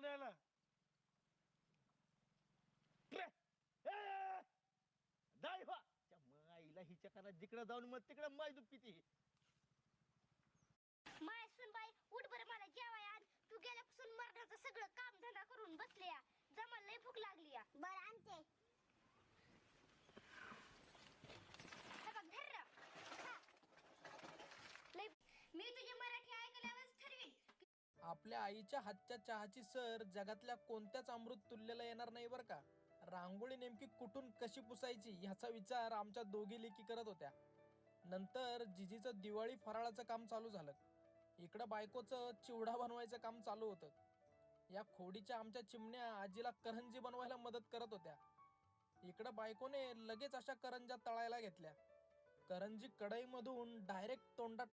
लागलं द्यायला. दाय व्हा हो. त्या माईला हिच्या कानात जिकडे जाऊन मग तिकडे माय दुखी ती. माय सुनबाई उठ बरं आपल्या आईच्या हातच्या चहाची सर जगातल्या कोणत्याच अमृत तुल्यला येणार नाही बरं का? रांगोळी नेमकी कुठून कशी पुसायची ह्याचा विचार आमच्या दोघी लेकी करत होत्या. नंतर जिजीचं दिवाळी फराळाचं काम चालू झालं. इकडं बायकोचं चिवडा बनवायचं काम चालू होतं. या खोडीच्या आमच्या चिमण्या आजीला करंजी बनवायला मदत करत होत्या. इकडं बायकोने लगेच अशा करंजा तळायला घेतल्या. करंजी कढईमधून डायरेक्ट तोंडात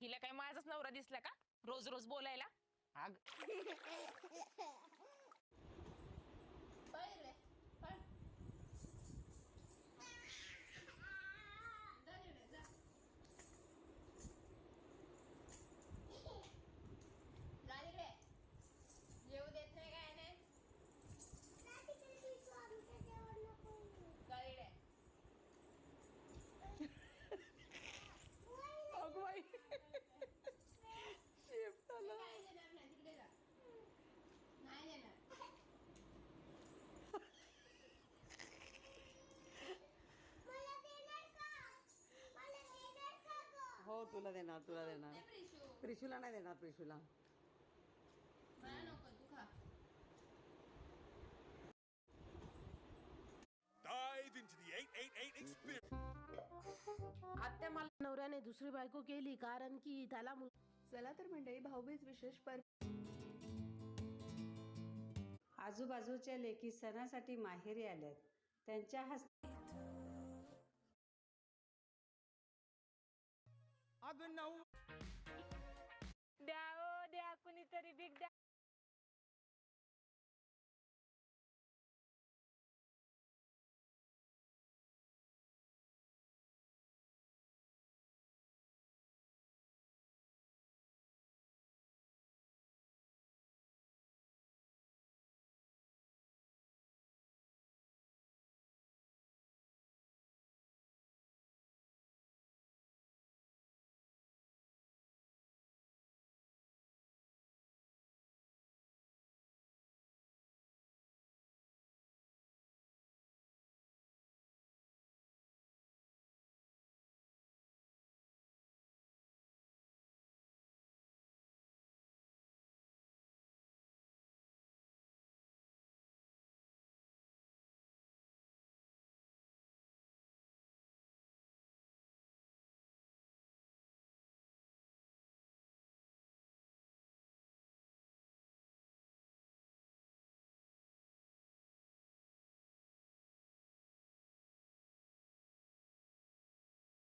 हिला काय माझाच नवरा दिसला का? रोज रोज बोलायला? आग येऊ देत नाही काय नाही गाडीकडे अगं बाई नाही देणार नाही तिकडे जा नाही देणार हो तुला देणार तुला देणार. प्रिशूला नाही देणार प्रिशूला. मला नको तू खा. Dive into the 888 experience. आत्या मला नवऱ्याने दुसरी बायको केली कारण की त्याला चला तर मंडळी भाऊबीज विशेष पर आजूबाजूच्या लेकी सणासाठी माहेरी आल्यात. त्यांच्या हस्ते अगं नऊ